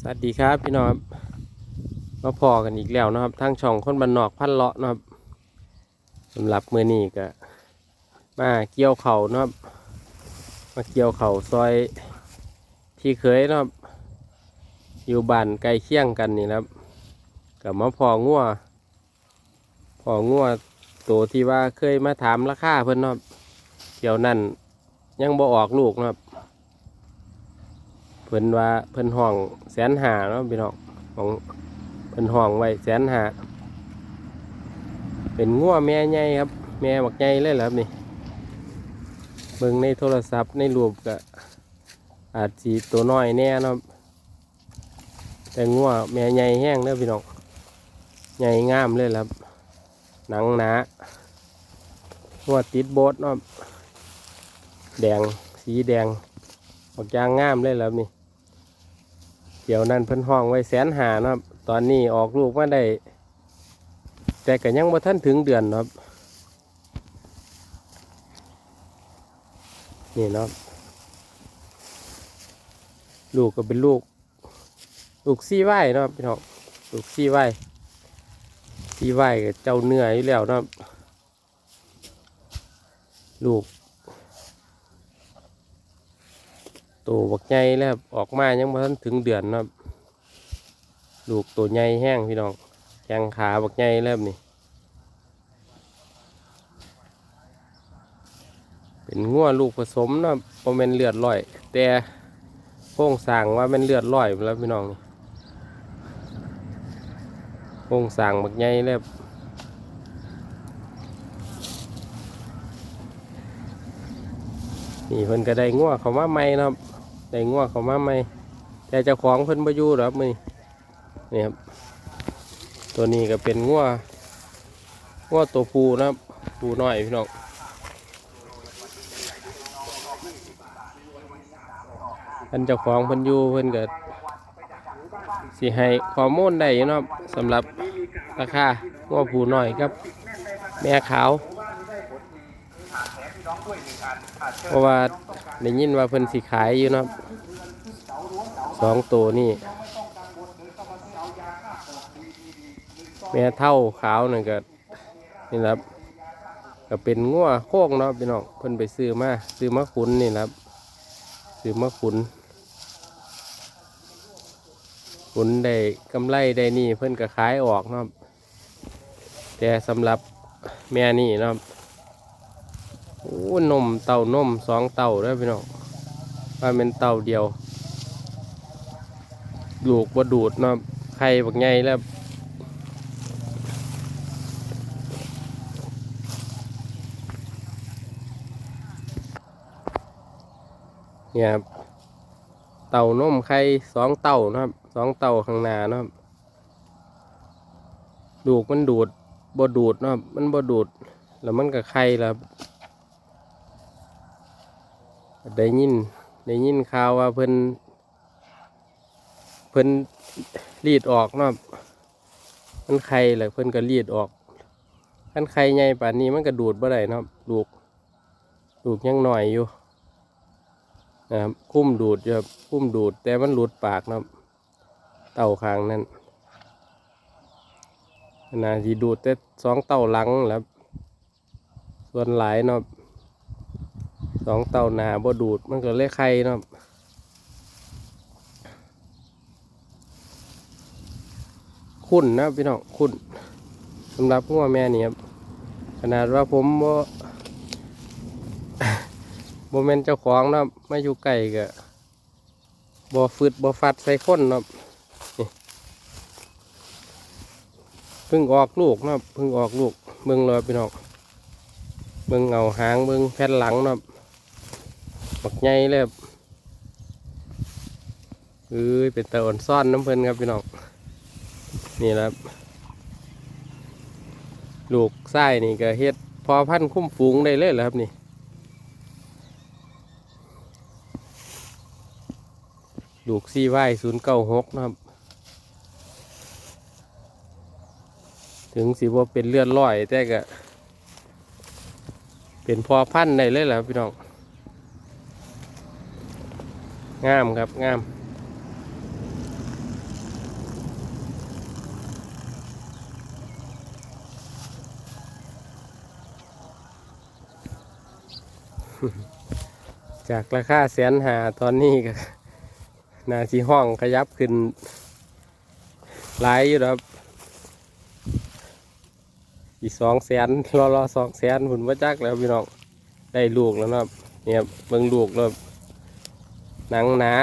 สวัสดีครับพี่น้องมาพอกันอีกแล้วนะครับทั้งช่องคนบันนอกพันเลาะนะครับสำหรับมือนี้ก็มาเกี่ยวเข่านะครับ มาเกี่ยวเข่าซอยที่เคยนะครับ อยู่บ้านใกลเคียงกันนี่นะครับกับมาพองัวพองัวตัวที่ว่าเคยมาถามราคาเพิ่อนนะครับเกี่ยวนั่นยังบ่ออกลูกนะครับ เพิ่นว่าเพิ่นห้องแสนหาเนาะพี่น้องของเพิ่นห้องไว้แสนหาเป็นงัวแม่ใหญ่ครับ แม่บักใหญ่เลยแหละครับนี่เบิ่งในโทรศัพท์ในรูปก็อาจสีตัวน้อยแน่เนาะแต่งัวแม่ใหญ่แห้งเด้อพี่น้องใหญ่งามเลยแหละครับหนังหนางัวติดโบสเนาะแดงสีแดงออกยางงามเลยแล้วนี่ เดี๋ยวนั้นเพิ่นห้องไว้แสนหานะครับ ตอนนี้ออกลูกมาได้ แต่ก็ยังบ่ทันถึงเดือนครับ นี่เนาะลูกก็เป็นลูก ลูกซี่ไหว้เนาะพี่น้องลูกซี่ไหวซี่ไหวกับเจ้าเนื้ออยู่แล้วนะครับ ลูก ตัวบักใหญ่แล้วออกมายังบ่ทันถึงเดือนนะครับลูกตัวใหญ่แห้งพี่น้องแข้งขาบักใหญ่แล้วนี่เป็นงัวลูกผสมนะพอเป็นเลือดลอย แต่โครงสร้างว่าเป็นเลือดลอยแล้วพี่น้องนี่โครงสางบักใหญ่แล้วนี่เพิ่นก็ได้งัวเขามาใหม่นะครับ ได้งัวเขามาใหม่แต่เจ้าของเพิ่นบ่อยู่หรอมือนี้นี่ครับ ตัวนี้ก็เป็นงัวงัวตัวผูนะครับผูน้อยพี่น้องอันเจ้าของเพิ่นอยู่เพิ่นก็สิให้ข้อมูลได้เนาะสำหรับราคางัวผูน้อยครับ แม่ขาว เพราะว่าได้ยินว่าเพิ่นสิขายอยู่เนาะสองตัวนี่แม่เท่าขาวนั่นก็นี่ครับ ก็เป็นงัวโค้งเนาะพี่น้องเพิ่นไปซื้อมาซื้อมาขุนนี่ครับซื้อมาขุนขุนได้กำไรได้นี่เพิ่นก็ขายออกเนาะแต่สำหรับแม่นี่เนาะ โอ้นมเต่านมสองเต่าด้อพี่น้องว่าเป็นเต่าเดียว ลูกบ่ดูดเนาะไข่บักใหญ่แล้วเนี่ยครับเต่านมไข่สองเต่านะครับสองเต่าข้างหน้านะครับลูกมันดูดบ่ดูดนะครับมันบ่ดูด แล้วมันก็ไข่แล้ว ได้ยินได้ยินข่าวว่าเพิ่นเพิ่นรีดออกเนาะมันไข่แหละเพิ่นก็รีดออกคันไข่ใหญ่ป่านนี้มันก็ดูดบ่ได้เนาะลูกลูกยังหน่อยอยู่นะครับคุ้มดูดอยู่ครับคุ้มดูด แต่มันหลุดปากเนาะเต่าคางนั่นนาทีดูดแต่สองเต่าหลังแล้วส่วนหลายเนาะ สองเต่าหนาบ่ดูดมันก็เลยไข่เนาะคุ้นนะพี่น้องคุ้นสำหรับงัวแม่นี่ครับขนาดว่าผมบ่บ่แม่นเจ้าของเนาะมาอยู่ไกลก็บ่ฟืดบ่ฟัดใส่คนเนาะเพิ่งออกลูกเนาะเพิ่งออกลูกเบิ่งเลยพี่น้องเบิ่งเงาหางเบิ่งแผ่นหลังเนาะ บักใหญ่เลยครับเอ้ยเป็นตะอ่อนซ่อนน้ำเพลินครับพี่น้องนี่แหละครับ ลูกไส้นี่ก็เฮ็ดพอพันคุ้มฝูงได้เลยแหละครับนี่ลูกซีไว้ศูนย์เก้าหกนะครับ ถึงสิว่าเป็นเลือดลอยแต่ก็เป็นพอพันได้เลยแหละครับพี่น้อง งามครับงามจากราคาแสนหาตอนนี้ก็นาสีห้องขยับขึ้นหลายอยู่ครับ อีกสองแสนรอรอสองแสนหุ่นว่าจักแล้วพี่น้องได้ลูกแล้วนะครับเนี่ยเบิ่งลูกแล้ว หนังหนา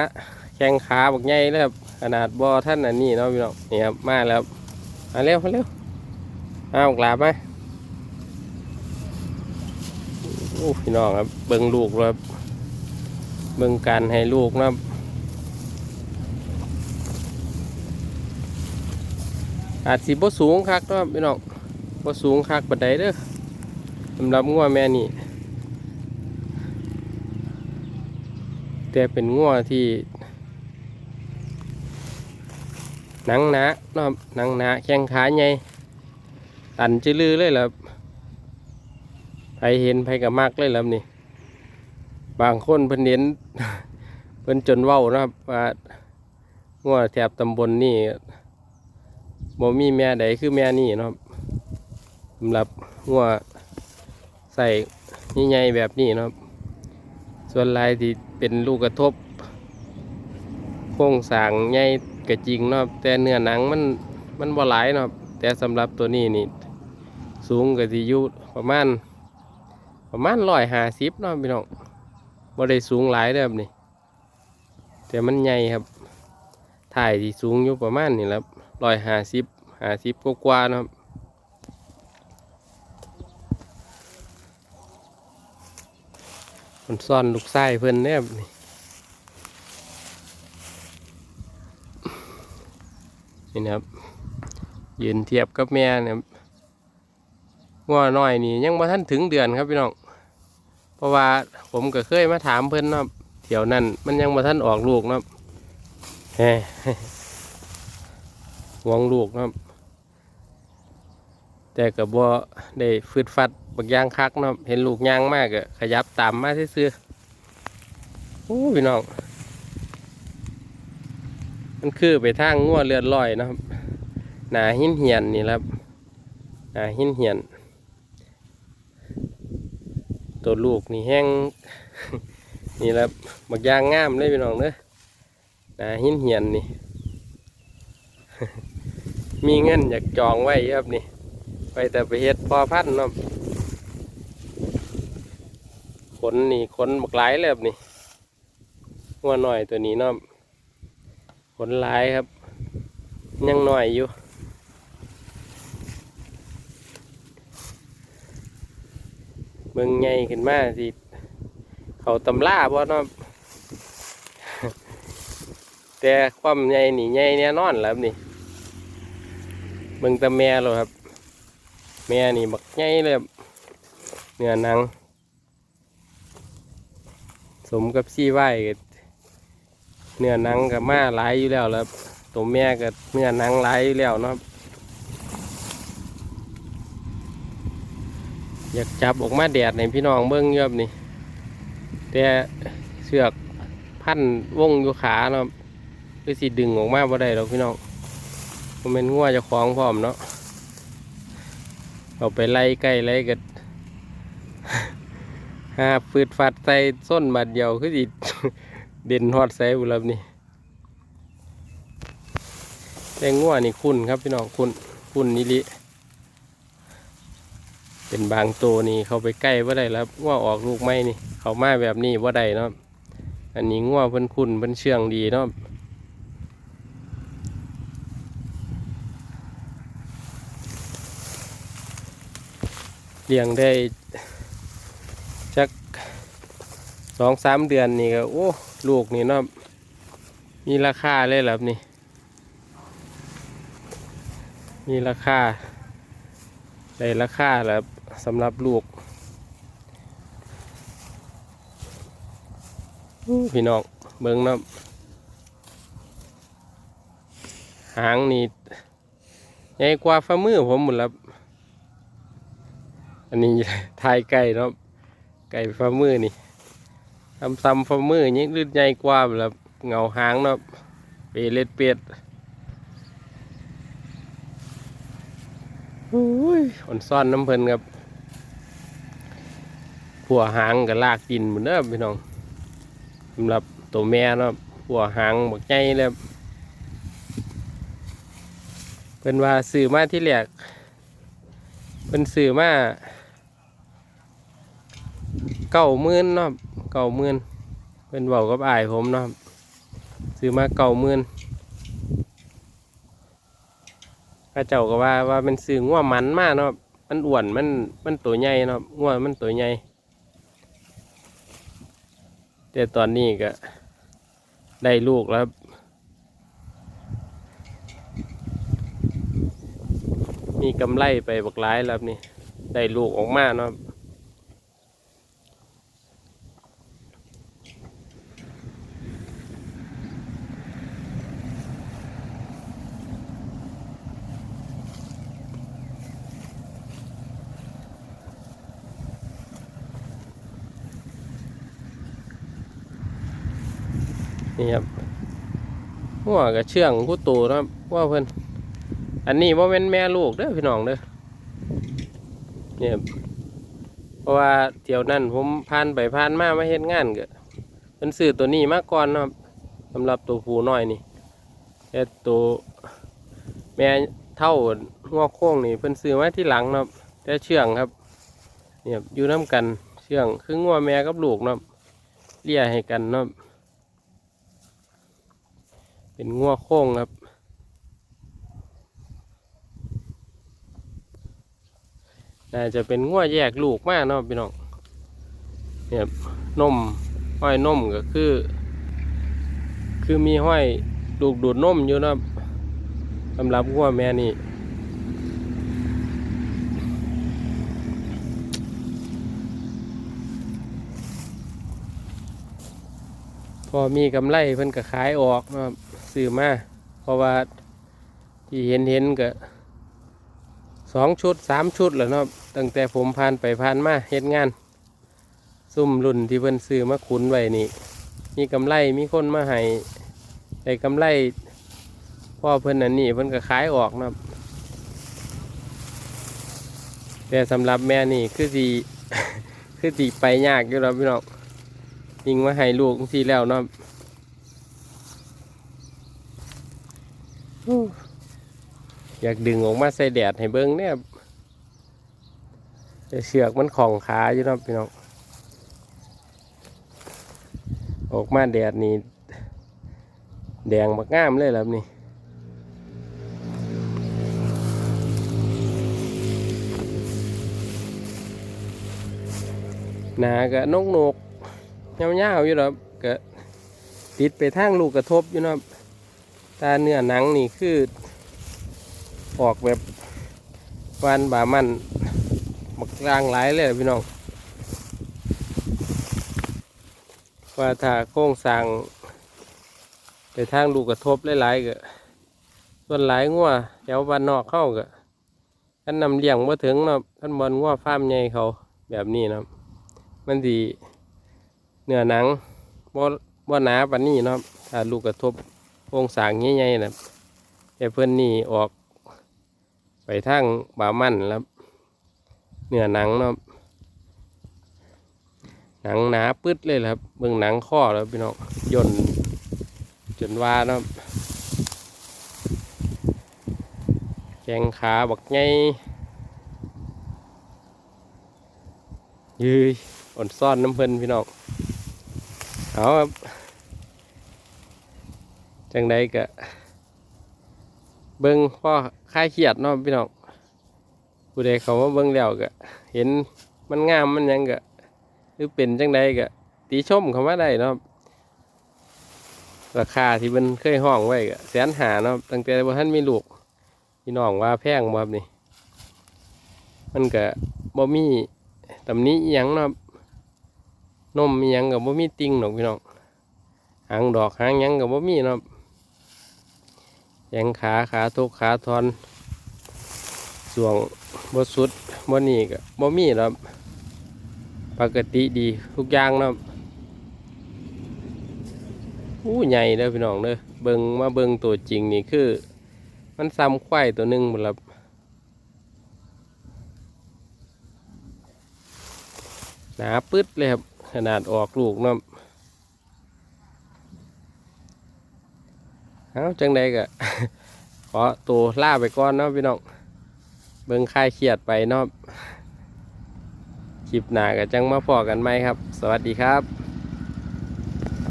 แข้งขาบักใหญ่แล้วครับขนาดบอท่านอันนี้เนาะพี่น้องนี่ครับมาแล้วมาเร็วมาเร็วเอากลาบมาโอ้พี่น้องครับเบิ่งลูกครับเบิ่งการให้ลูกนะครับอาจสิบ่สูงคักเนาะพี่น้องบ่สูงคักปานใดเด้อสำหรับงัวแม่นี่ แต่เป็นงัวที่หนังหนาเนาะหนังหนาแข้งขาใหญ่ตันจือลือเลยล่ะใครเห็นใครก็มักเลยล่ะนี่ บางคนเพิ่นเห็นเพิ่นจนเว้านะครับว่างัวแถบตำบลนี่บ่มีแม่ใดคือแม่นี่นะครับสำหรับงัวใส่ใหญ่ๆแบบนี้นะครับ ส่วนลายที่เป็นลูกกระทบ โครงสางใหญ่ก็จริงเนาะแต่เนื้อหนังมันมันบ่หลายเนาะแต่สำหรับตัวนี้นี่สูงก็สิอยู่ประมาณ ประมาณร้อยห้าสิบเนาะพี่น้องบ่ได้สูงหลายเด้อครับนี่ แต่มันใหญ่ครับถ่ายที่สูงอยู่ประมาณนี่แหละร้อยห้าสิบห้าสิบกว่าๆนะครับ นซ่อนลูกไส้เพิ่นเนี่ยนี่นี่นะครับยืนเทียบกับแม่เนี่ยงัวน้อยนี่ยังมาท่านถึงเดือนครับพี่น้องเพราะว่าผมก็เคยมาถามเพิ่นนะเที่ยวนั้นมันยังมาท่านออกลูกนะแฮหวงลูกนะแต่กับบ่ได้ฟืดฟัด บักยางคักเนาะเห็นลูกยางมากอะขยับตามมาซื่อๆโอ้พี่น้อง มันคือไปทางงัวเลือดลอยนะครับ หนาหินเหียนนี่และครับหนาหินเหียน ตัวลูกนี่แห้ง นี่และครับบักยางงามเลยพี่น้องเด้อหนาหินเหียนนี่ มีเงินอยากจองไว้ครับนี่ ไปแต่ไปเฮ็ดพอพันเนาะ นนี่ขนบักหลายเลยครับนี่งัวหน่อยตัวนี้เนาะขนหลายครับ ยังหน่อยอยู่เมืองใหญ่ขึ้นมาสิเขาตำล่าบ่เนาะแต่ความใหญ่นี่ใหญ่แน่นอนแล้วนี่เบิ่งต่แม่เลยครับ แม่นี่บักใหญ่เลยเนื้อหนัง มกับซี่ไหวเนื้อนังกับมาหลายอยู่แล้วแล้วตัวแม่กับเนื้อนังหลายอยู่แล้วเนาะอยากจับออกมาแดดในพี่น้องเบิ้งเยอะนี่แต่เสือกพันวงอยู่ขาเนาะคือสิดึงออกมาบ่ได้หรอกพี่น้องผมเป็นงัวจะคล้องพร้อมเนาะเอาไปไล่ใกล้ไล่กัน หาฟืดฟัดใส่ส้นบาดเดียวคือสิเด่นฮอดใส่บุรับนี่แต่งัวนี่คุณครับพี่น้องคุณคุณนิลิเป็นบางตัวนี่เขาไปใกล้ว่าได้แล้วงัวออกลูกไม้นี่ เขามาแบบนี้ว่าได้เนาะอันนี้งัวเพิ่นคุณเพิ่นเชื่องดีเนาะเลี้ยงได้ องสามเดือนนี่ก็โอ้ลูกนี่เนาะมีราคาเลยแหรับนี่ มีราคาได้ราคาแล้วครับสำหรับลูกพี่น้องเบิ่งนาะหางนี่ใหญ่กว่าฝ่ามือผมหมดแล้วอันนี้ทายไก่เนาะไก่ฟ้ามือนี่ ทำซ้ำฟ้ามือยิ่งลื่นใหญ่กว่าแบบเงาหางเนาะเปเล็ดเป็ดอุ้ยอ่อนซ่อนน้ำเพลินครับผัวหางกับลากดินเหมือนเดิมพี่น้องสำหรับตัวแม่เนาะผัวหางบักใหญ่เลยเป็นว่าซื้อมาที่แรกเป็นซื้อมาเก้าหมื่นเนาะ เก้าหมื่อนเป็นเบากับอายผมเนาะซื้อมาเก้าหมื่อนข้าเจ้าก็ว่าว่าเป็นซื้อง่วมันมากเนาะมันอ้วนมันมันตัวใหญ่เนาะง่วมันตัวใหญ่แต่ตอนนี้ก็ได้ลูกแล้วมีกำไรไปบักร้ายแล้วนี่ได้ลูกออกมาเนาะ นี่ครับหัวกับเชื่องคู่ตูนะครับว่าเพิ่นอันนี้ว่าเป็นแม่ลูกเด้อพี่น้องเด้อเนี่ยเพราะว่าเที่ยวนั้นผมผ่านไปผ่านมามาเฮ็ดงานก็เพิ่นซื้อตัวนี้มาก่อนนะครับสำหรับตัวผูน้อยนี่แต่ตัวแม่เท่าหัวโค้งนี่เพิ่นซื้อมาที่หลังนะครับแต่เชื่องครับเนี่ยอยู่น้ากันเชื่องคืองัวแม่กับลูกนะครับเลี้ยให้กันนะครับ เป็นงัวโค้งครับ น่าจะเป็นงัวแยกลูกมากเนาะพี่น้องเนี่ยครับนมห้อยนมก็คือ คือมีห้อยดูกดูดนมอยู่นะสำหรับงัวแม่นี่พอมีกำไรเพิ่นก็ขายออกนะครับ ซื้อมาเพราะว่าที่เห็นเห็นก็สองชุดสามชุดแหล้วเนาะตั้งแต่ผมผ่านไปผ่านมาเฮ็ดงาน ซุ่มรุ่นที่เพิ่นซื้อมาขุนไว้นี่ มีกำไรมีคนมาให้ได้กำไรพ่อเพิ่นอันนี้เพิ่นก็ขายออกเนาะแต่สำหรับแม่นี่คือสีคือสีไปยากอยู่แล้วพี่น้องยิงมาให้ลูกทีแล้วเนาะ อยากดึงออกมาใส่แดดให้เบิ้งเนี่ยเชือกมันของขาอยู่นะพี่น้องออกมาแดดนี่แดงบักงามเลยแล้วนี่หนาก็นกนกๆเงาๆอยู่แล้วก็ติดไปทางลูกกระทบอยู่นะตาเนื้อหนังนี่คือ ออกแบบวานบามันบักลางหลายเลยพี่น้องว่าถ้าโค้งสร้างไปทางลูกกระทบหลายๆก็ส่วนหลายงัวแถวบ้านนอกเข้าก็ขันนำเลี้ยงมาถึงเนาะขันบอลงัวฟาร์มใหญ่เขาแบบนี้นะมันดีเนื้อหนังบ่บ่หนาปานนี้เนาะถ้าลูกกระทบโค้งสร้างใหญ่ๆนะแต่เพื่อนนี่ออก ไปทางบามั่นแล้วเนื้อหนังเนาะหนังหนาปืดเลยครับเบิ่งหนังข้อแล้วพี่น้องย่นจนว่าเนาะแกงขาบักไงยืยอ่อนซ่อนน้ำเพลินพี่น้องเอาครับจังใดกะ เบิ้งพ่อคลายเครียดเนาะพี่น้องผู้ใดเขามาเบิ้งแล้วก็เห็นมันงามมันยังก็หรือเป็นจังใดก็ตีชมเขามาได้เนาะราคาที่มันเคยห้องไว้ก็แสนหาเนาะตั้งแต่ว่าท่านมีลูกพี่น้องว่าแพงบ่ครับนี่มันก็บ่มีตำนี้ยังเนาะนมมีหยังกับบ่มีติงหรอกพี่น้องหางดอกหางหยังกับบ่มีเนาะ แขงขาขาทุกขาทอนส่วงบสุดบนี่ก็บ่มีครับปกติดีทุกอย่างนะอู้ใหญ่เด้อพี่น้องเด้อเบิงมาเบิงตัวจริงนี่คือ มันซ้ำควายตัวหนึ่งหมดแล้วหนาปึ๊ดเลยครับ ขนาดออกลูกเนาะ เอาจังใดก็ ขอตัวล่าไปก่อนเนาะพี่น้องเบิ่งคลายเครียดไปเนาะคลิปหน้าก็จังมาพอกันไหมครับ สวัสดีครับ